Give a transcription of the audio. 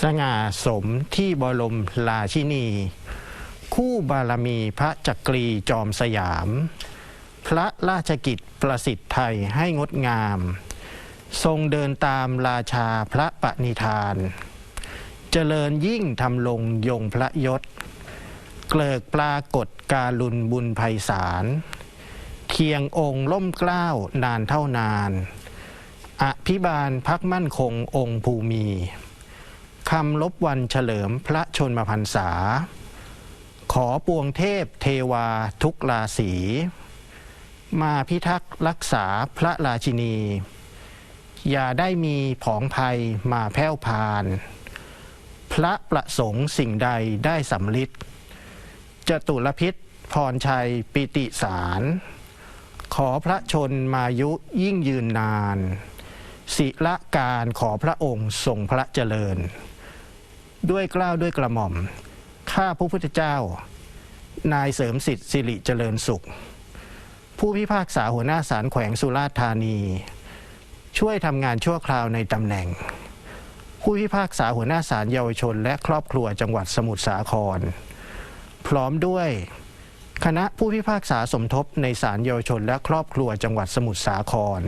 สง่าสมที่บรมราชินี คู่บารมีพระจักรีจอมสยาม พระราชกิจประสิทธิ์ไทยให้งดงาม ทรงเดินตามราชาพระปณิธาน เจริญยิ่งทำลงยงพระยศ เกลิกปรากฏการุณบุญภัยสารเคียงองค์ล่มเกล้านานเท่านาน อภิบาลพักมั่นคงองค์ภูมิ คำลบวันเฉลิมพระชนมพรรษา ขอปวงเทพเทวาทุกราศี มาพิทักษ์รักษาพระราชินี อย่าได้มีผองภัยมาแผ่วพาน พระประสงค์สิ่งใดได้สำลิดจตุรพิษพรชัยปิติสาร ขอพระชนมายุยิ่งยืนนานศิละการขอพระองค์ทรงพระเจริญ ด้วยเกล้าวด้วยกระหม่อม ข้าพระพุทธเจ้า นายเสริมสิทธิ์สิริเจริญสุข ผู้พิพากษาหัวหน้าศาลแขวงสุราษฎร์ธานี ช่วยทำงานชั่วคราวในตำแหน่ง ผู้พิพากษาหัวหน้าศาลเยาวชน และครอบครัวจังหวัดสมุทรสาคร พร้อมด้วยคณะผู้พิพากษาสมทบในศาลเยาวชนและครอบครัวจังหวัดสมุทรสาคร